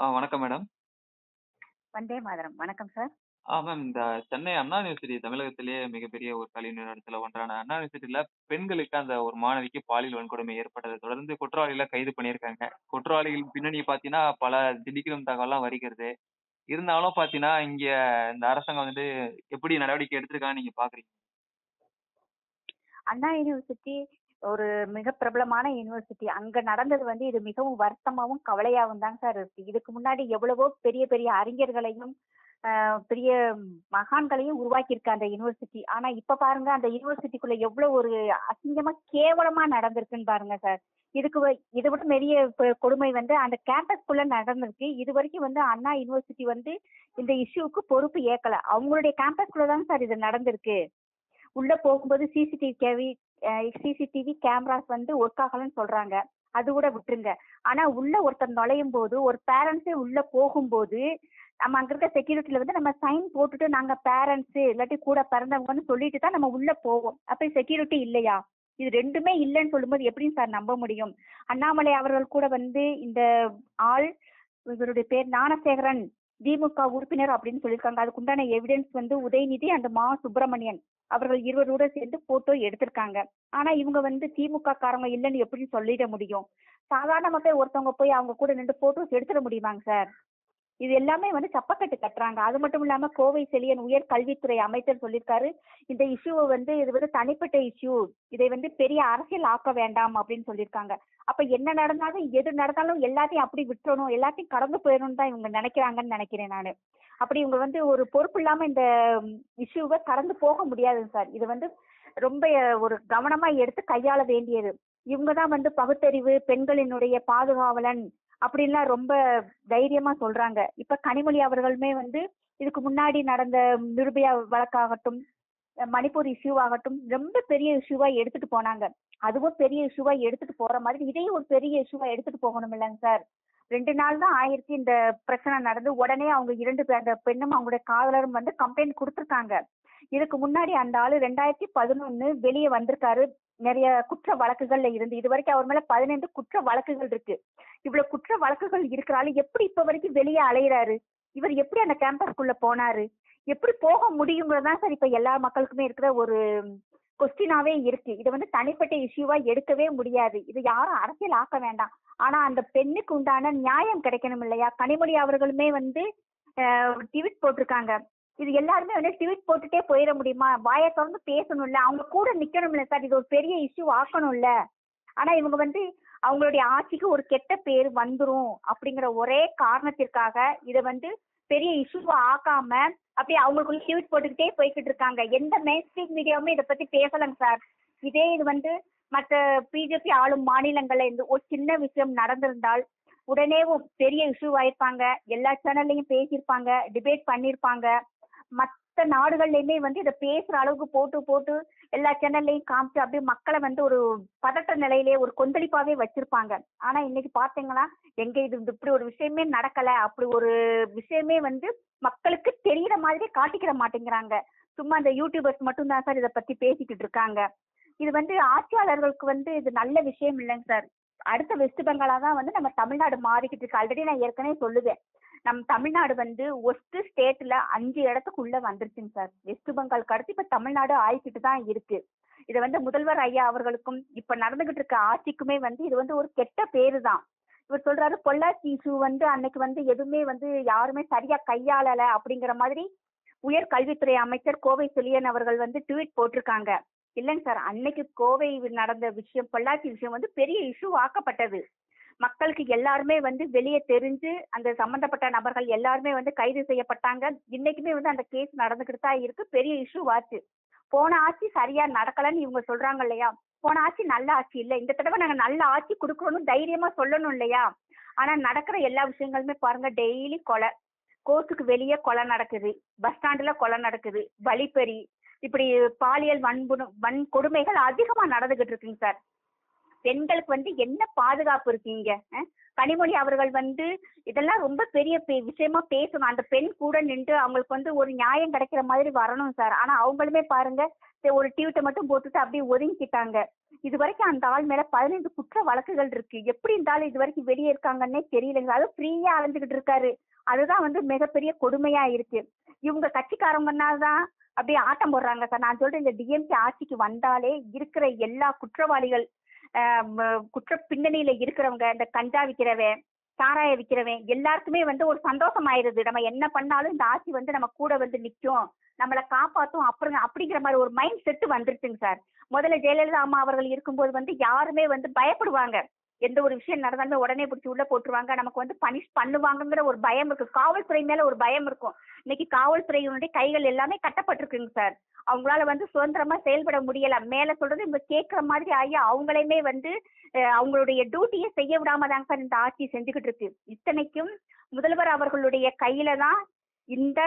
ஆ வணக்கம் மேடம். வந்தே மாதரம். வணக்கம் சார். ஆ மேம் இந்த சென்னை அண்ணா யுனிவர்சிட்டி தமிழகத்திலேயே மிகப்பெரிய ஒரு கல்வி நிறுவனத்துல ஒன்றான அண்ணா யுனிவர்சிட்டில பெண்களுக்கு அந்த ஒரு மாணவிக்கு பாலியல் வன்கொடுமை ஏற்பட்டதை தொடர்ந்து குற்றவாளிகள கைது பண்ணியிருக்காங்க. குற்றவாளிகள் பின்னணி பார்த்தீங்கன்னா, பல திடுக்கிடும் தகவல்லாம் வருகிறது. இருந்தாலும் பார்த்தீங்கன்னா, இங்க இந்த அரசாங்கம் வந்து எப்படி நடவடிக்கை எடுத்திருக்காங்கன்னு நீங்க பார்க்குறீங்க? அண்ணா யுனிவர்சிட்டி ஒரு மிக பிரபலமான யுனிவர்சிட்டி. அங்க நடந்தது வந்து இது மிகவும் வருத்தமாவும், கவலையாகவும் தாங்க சார் இருக்கு. இதுக்கு முன்னாடி எவ்வளவோ பெரிய பெரிய அறிஞர்களையும், பெரிய மகான்களையும் உருவாக்கியிருக்க அந்த யுனிவர்சிட்டி. ஆனா இப்ப பாருங்க அந்த யூனிவர்சிட்டிக்குள்ள எவ்வளவு ஒரு அசிங்கமா, கேவலமா நடந்திருக்குன்னு பாருங்க சார். இதுக்கு வ விட பெரிய கொடுமை வந்து அந்த கேம்பஸ்குள்ள நடந்திருக்கு. இதுவரைக்கும் வந்து அண்ணா யூனிவர்சிட்டி வந்து இந்த இஷ்யூவுக்கு பொறுப்பு ஏற்கல. அவங்களுடைய கேம்பஸ்குள்ள தாங்க சார் இது நடந்திருக்கு. உள்ள போகும்போது சிசிடிவி கேவி சிசிடிவி கேமராஸ் வந்து ஒர்க் ஆகலன்னு சொல்றாங்க. அது கூட விட்டுருங்க. ஆனா உள்ள ஒருத்தர் நுழையும் போது ஒரு பேரண்ட்ஸே உள்ள போகும்போது, நம்ம அங்க இருக்க செக்யூரிட்டில வந்து நம்ம சைன் போட்டுட்டு நாங்க பேரண்ட்ஸ் இல்லாட்டி கூட பிறந்தவங்கன்னு சொல்லிட்டு தான் நம்ம உள்ள போவோம். அப்ப செக்யூரிட்டி இல்லையா? இது ரெண்டுமே இல்லைன்னு சொல்லும்போது எப்படிங்க சார் நம்ப முடியும்? அண்ணாமலை அவர்கள் கூட வந்து இந்த ஆள் இவருடைய பேர் ஞானசேகரன் திமுக உறுப்பினர் அப்படின்னு சொல்லியிருக்காங்க. அதுக்குண்டான எவிடன்ஸ் வந்து உதயநிதி அண்ட் மா சுப்பிரமணியன் அவர்கள் இருவரோட சேர்ந்து போட்டோ எடுத்திருக்காங்க. ஆனா இவங்க வந்து திமுக காரங்க இல்லன்னு எப்படி சொல்லிட முடியும்? சாதாரண மக்கள் ஒருத்தவங்க போய் அவங்க கூட நின்று போட்டோஸ் எடுத்துட முடியுமாங்க சார்? இது எல்லாமே வந்து சப்பக்கட்டு கட்டுறாங்க. அது மட்டும் இல்லாம கோவை செழியன் உயர் கல்வித்துறை அமைச்சர் சொல்லியிருக்காரு. இந்த இஷ்யூவை வந்து இது வந்து தனிப்பட்ட இஷ்யூ. இதை வந்து பெரிய அரசியல் ஆக்க வேண்டாம் அப்படின்னு சொல்லியிருக்காங்க. அப்ப என்ன நடந்தாலும், எது நடந்தாலும் எல்லாத்தையும் அப்படி விட்டுறணும், எல்லாத்தையும் கடந்து போயிடணும் தான் இவங்க நினைக்கிறாங்கன்னு நினைக்கிறேன் நானு. அப்படி இவங்க வந்து ஒரு பொறுப்பு இல்லாம இந்த இஷ்யூவ கடந்து போக முடியாதுங்க சார். இது வந்து ரொம்ப ஒரு கவனமா எடுத்து கையாள வேண்டியது. இவங்க தான் வந்து பகுத்தறிவு, பெண்களினுடைய பாதுகாவலன் அப்படின்லாம் ரொம்ப தைரியமா சொல்றாங்க. இப்ப கனிமொழி அவர்களுமே வந்து இதுக்கு முன்னாடி நடந்த நிர்பயா வழக்காகட்டும், மணிப்பூர் இஷ்யூ ஆகட்டும், ரொம்ப பெரிய இஷ்யூவா எடுத்துட்டு போனாங்க. அதுவும் பெரிய இஷ்யூவா எடுத்துட்டு போற மாதிரி இதையும் ஒரு பெரிய இஷ்யூவா எடுத்துட்டு போகணும் இல்லைங்க சார்? ரெண்டு நாள் தான் ஆயிரத்தி இந்த பிரச்சனை நடந்து. உடனே அவங்க இரண்டு பேர் அந்த பெண்ணும் அவங்களுடைய காதலரும் வந்து கம்ப்ளைண்ட் கொடுத்துருக்காங்க இதுக்கு முன்னாடி அந்த ஆளு 2011 வெளிய வந்திருக்காரு. நிறைய குற்ற வழக்குகள்ல இருந்து. இது வரைக்கும் அவர் மேல 15 குற்ற வழக்குகள் இருக்கு. இவ்வளவு குற்ற வழக்குகள் இருக்கிறாலும் எப்படி இப்ப வரைக்கும் வெளியே அலையிறாரு இவர் எப்படி அந்த கேம்பஸ்குள்ள போனாரு? எப்படி போக முடியுங்கிறதான் சார் இப்ப எல்லா மக்களுக்குமே இருக்கிற ஒரு கொஸ்டினாவே இருக்கு. இது வந்து தனிப்பட்ட இஷ்யூவா எடுக்கவே முடியாது. இது யாரும் அரசியல் ஆக்க வேண்டாம். ஆனா அந்த பெண்ணுக்கு உண்டான நியாயம் கிடைக்கணும் இல்லையா? கனிமொழி அவர்களுமே வந்து அ ட்வீட் போட்டிருக்காங்க. இது எல்லாருமே வந்து ட்வீட் போட்டுட்டே போயிட முடியுமா? வாய திறந்து பேசணும்ல. அவங்க கூட நிக்கணும்ல சார். இது ஒரு பெரிய இஷ்யூ ஆக்கணும்ல. ஆனா இவங்க வந்து அவங்களுடைய ஆட்சிக்கு ஒரு கெட்ட பேர் வந்துரும் அப்படிங்கிற ஒரே காரணத்திற்காக இதை வந்து பெரிய இஷ்யூவா ஆக்காம அப்படியே அவங்களுக்குள்ள ட்வீட் போட்டுக்கிட்டே போய்கிட்டு இருக்காங்க. எந்த மெயின் ஸ்ட்ரீம் மீடியாவுமே இதை பத்தி பேசலங்க சார். இதே இது வந்து மற்ற பிஜேபி ஆளும் மாநிலங்கள்ல இருந்து ஒரு சின்ன விஷயம் நடந்திருந்தால் உடனேவும் பெரிய இஷ்யூ ஆயிருப்பாங்க. எல்லா சேனல்லையும் பேசியிருப்பாங்க. டிபேட் பண்ணியிருப்பாங்க. மத்த நாடுகள்லயுமே வந்து இத பேசுற அளவுக்கு போட்டு போட்டு எல்லா சேனல்லையும் காமிச்சு அப்படியே மக்களை வந்து ஒரு பதட்ட நிலையிலே ஒரு கொந்தளிப்பாவே வச்சிருப்பாங்க. ஆனா இன்னைக்கு பார்த்தீங்கன்னா, எங்க இது இப்படி ஒரு விஷயமே நடக்கல. அப்படி ஒரு விஷயமே வந்து மக்களுக்கு தெரியற மாதிரி காட்டிக்கிட மாட்டேங்கிறாங்க. சும்மா இந்த யூடியூபர்ஸ் மட்டும் தான் சார் இத பத்தி பேசிக்கிட்டு இருக்காங்க. இது வந்து ஆட்சியாளர்களுக்கு வந்து இது நல்ல விஷயம் இல்லைங்க சார். அடுத்த வெஸ்ட் பெங்காலா தான் வந்து நம்ம தமிழ்நாடு மாறிக்கிட்டு இருக்கு. ஆல்ரெடி நான் ஏற்கனவே சொல்லுவேன். நம் தமிழ்நாடு வந்து ஒஸ்ட் ஸ்டேட்ல அஞ்சு இடத்துக்குள்ள வந்துருச்சுங்க சார். வெஸ்ட் பெங்காலுக்கு அடுத்து இப்ப தமிழ்நாடு ஆயிக்கிட்டு தான் இருக்கு. இதை வந்து முதல்வர் ஐயா அவர்களுக்கும், இப்ப நடந்துகிட்டு இருக்க ஆட்சிக்குமே வந்து இது வந்து ஒரு கெட்ட பேரு தான். இவர் சொல்றாரு பொள்ளாச்சி இஷ்யூ வந்து அன்னைக்கு வந்து எதுவுமே வந்து யாருமே சரியா கையாளல அப்படிங்கிற மாதிரி உயர் கல்வித்துறை அமைச்சர் கோவை செழியன் அவர்கள் வந்து ட்வீட் போட்டிருக்காங்க. இல்லைங்க சார். அன்னைக்கு கோவை நடந்த விஷயம், பொள்ளாச்சி விஷயம் வந்து பெரிய இஷ்யூ ஆக்கப்பட்டது. மக்களுக்கு எல்லாருமே வந்து வெளியே தெரிஞ்சு அந்த சம்பந்தப்பட்ட நபர்கள் எல்லாருமே வந்து கைது செய்யப்பட்டாங்க. இன்னைக்குமே வந்து அந்த கேஸ் நடந்துகிட்டு தான் இருக்கு. பெரிய இஷ்யூ ஆச்சு. போன ஆட்சி சரியா நடக்கலன்னு இவங்க சொல்றாங்க இல்லையா? போன ஆட்சி நல்ல ஆட்சி இல்ல. இந்த தடவை நாங்க நல்ல ஆட்சி கொடுக்கணும்னு தைரியமா சொல்லணும் இல்லையா? ஆனா நடக்கிற எல்லா விஷயங்களுமே பாருங்க டெய்லி கொலை. கோர்ட்டுக்கு வெளியே கொலை நடக்குது. பஸ் ஸ்டாண்டுல கொலை நடக்குது. வழிப்பறி இப்படி பாலியல் வன்புணு வன் கொடுமைகள் அதிகமா நடந்துகிட்டு இருக்குங்க சார். பெண்களுக்கு வந்து என்ன பாதுகாப்பு இருக்கீங்க? கனிமொழி அவர்கள் வந்து இதெல்லாம் ரொம்ப பெரிய பெ- விஷயமா பேசணும். அந்த பெண் கூட நின்று அவங்களுக்கு வந்து ஒரு நியாயம் கிடைக்கிற மாதிரி வரணும் சார். ஆனா அவங்களுமே பாருங்க சரி, ஒரு டியூட்டை மட்டும் போட்டுட்டு அப்படியே ஒதுங்கிட்டாங்க இது வரைக்கும் அந்த ஆள் மேல பதினைந்து குற்ற வழக்குகள் இருக்கு. எப்படி இருந்தாலும் இது வரைக்கும் வெளியே இருக்காங்கன்னே தெரியலங்க. அதுவும் ஃப்ரீயா அலைஞ்சுக்கிட்டு இருக்காரு. அதுதான் வந்து மிகப்பெரிய கொடுமையா இருக்கு. இவங்க கட்சிக்காரங்கனால்தான் அப்படியே ஆட்டம் போடுறாங்க சார். நான் சொல்றேன் இந்த டிஎம்கே ஆட்சிக்கு வந்தாலே இருக்கிற எல்லா குற்றவாளிகள் குற்ற பின்னணியில இருக்கிறவங்க இந்த கஞ்சா விற்கிறவன் சாராய விற்கிறவன் எல்லாருக்குமே வந்து ஒரு சந்தோஷம் ஆயிருது நம்ம என்ன பண்ணாலும் இந்த ஆட்சி வந்து நம்ம கூட வந்து நிக்கும். நம்மளை காப்பாற்றும் அப்புறம் அப்படிங்கிற மாதிரி ஒரு மைண்ட் செட் வந்துருச்சுங்க சார். முதல்ல ஜெயலலிதா அம்மா அவர்கள் இருக்கும்போது வந்து யாருமே வந்து பயப்படுவாங்க. எந்த ஒரு விஷயம் நடந்தாலுமே உடனே பிடிச்சி உள்ள போட்டுருவாங்க. நமக்கு வந்து பனிஷ் பண்ணுவாங்கங்கிற ஒரு பயம் இருக்கு. காவல்துறை மேல ஒரு பயம் இருக்கும். இன்னைக்கு காவல்துறையினுடைய கைகள் எல்லாமே கட்டப்பட்டிருக்குங்க சார். அவங்களால வந்து சுதந்திரமா செயல்பட முடியல. மேல சொல்றது இவங்க கேட்கிற மாதிரி ஆகி அவங்களையுமே வந்து அவங்களுடைய டியூட்டியை செய்ய விடாம தாங்க சார் இந்த ஆட்சி செஞ்சுக்கிட்டு இருக்கு. இத்தனைக்கும் முதல்வர் அவர்களுடைய கையில தான் இந்த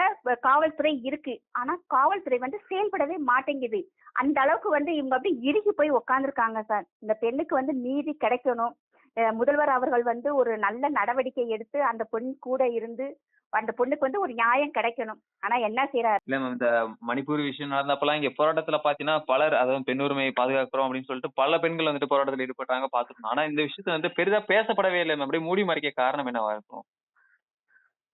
காவல்துறை இருக்கு. ஆனா காவல்துறை வந்து செயல்படவே மாட்டேங்குது. அந்த அளவுக்கு வந்து இவங்க அப்படி இறுகி போய் உக்காந்துருக்காங்க சார். இந்த பெண்ணுக்கு வந்து நீதி கிடைக்கணும். முதல்வர் அவர்கள் வந்து ஒரு நல்ல நடவடிக்கை எடுத்து அந்த பெண் கூட இருந்து அந்த பொண்ணுக்கு வந்து ஒரு நியாயம் கிடைக்கணும். ஆனா என்ன செய்யறாரு இல்ல மேம் இந்த மணிப்பூர் விஷயம் நடந்தப்பெல்லாம் இங்க போராட்டத்துல பாத்தீங்கன்னா பலர் அதாவது பெண் உரிமையை பாதுகாக்கிறோம் அப்படின்னு சொல்லிட்டு பல பெண்கள் வந்துட்டு போராட்டத்தில் ஈடுபட்டாங்க பாத்துருக்கோம் ஆனா இந்த விஷயத்த வந்து பெரிதா பேசப்படவே இல்லை மேம் அப்படியே மூடி மறைக்க காரணம் என்னவா இருக்கும்?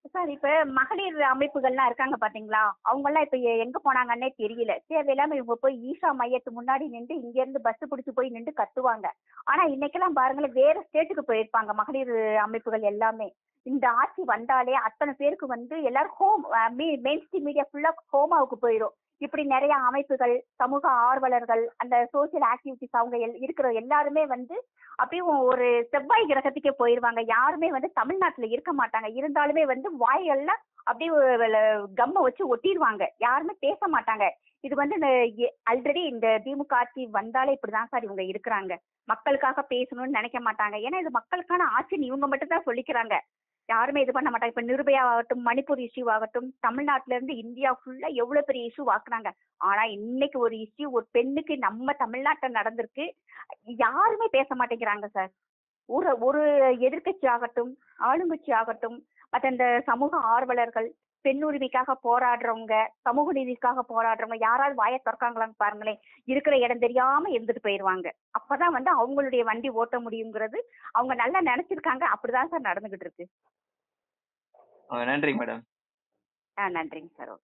சார் இப்ப மகளிர் அமைப்புகள்லாம் இருக்காங்க பாத்தீங்களா? அவங்க எல்லாம் இப்ப எங்க போனாங்கன்னே தெரியல. தேவையில்லாம இவங்க போய் ஈஷா மையத்து முன்னாடி நின்று இங்க இருந்து பஸ் பிடிச்சு போய் நின்று கத்துவாங்க. ஆனா இன்னைக்கெல்லாம் பாருங்களேன் வேற ஸ்டேட்டுக்கு போயிருப்பாங்க மகளிர் அமைப்புகள் எல்லாமே. இந்த ஆட்சி வந்தாலே அத்தனை பேருக்கு வந்து எல்லாரும் ஹோம் மெயின் ஸ்ட்ரீம் மீடியா ஃபுல்லா ஹோமாவுக்கு போயிடும் இப்படி நிறைய அமைப்புகள் சமூக ஆர்வலர்கள் அந்த சோசியல் ஆக்டிவிட்டிஸ் அவங்க எல்- இருக்கிற எல்லாருமே வந்து அப்படியே ஒரு செவ்வாய் கிரகத்துக்கே போயிருவாங்க. யாருமே வந்து தமிழ்நாட்டுல இருக்க மாட்டாங்க. இருந்தாலுமே வந்து வாயெல்லாம் அப்படியே கம்ம வச்சு ஒட்டிடுவாங்க யாருமே பேச மாட்டாங்க. இது வந்து ஆல்ரெடி இந்த திமுக ஆட்சி வந்தாலே இப்படிதான் சார் இவங்க இருக்கிறாங்க. மக்களுக்காக பேசணும்னு நினைக்க மாட்டாங்க. ஏன்னா இது மக்களுக்கான ஆட்சின்னு இவங்க மட்டும் தான் சொல்லிக்கிறாங்க. யாருமே இது பண்ண மாட்டாங்க. இப்ப நிர்பயா ஆகட்டும் மணிப்பூர் இஷ்யூ ஆகட்டும் தமிழ்நாட்டுல இருந்து இந்தியா ஃபுல்லா எவ்வளவு பெரிய இஷ்யூ ஆக்குனாங்க ஆனா இன்னைக்கு ஒரு இஷ்யூ ஒரு பெண்ணுக்கு நம்ம தமிழ்நாட்டுல நடந்திருக்கு. யாருமே பேச மாட்டேங்கிறாங்க சார் ஒரு ஒரு எதிர்க்கட்சி ஆகட்டும் ஆளுங்கட்சி ஆகட்டும் மற்ற இந்த சமூக ஆர்வலர்கள் பெண் உரிமைக்காக போராடுறவங்க சமூக நீதிக்காக போராடுறவங்க யாராவது வாயை திறக்காங்களான்னு பாருங்களேன். இருக்கிற இடம் தெரியாம இருந்துட்டு போயிருவாங்க. அப்பதான் வந்து அவங்களுடைய வண்டி ஓட்ட முடியுங்கிறது அவங்க நல்லா நினைச்சிருக்காங்க. அப்படிதான் சார் நடந்துகிட்டு இருக்கு. அஹ் நன்றி மேடம். ஆ நன்றிங்க சார்.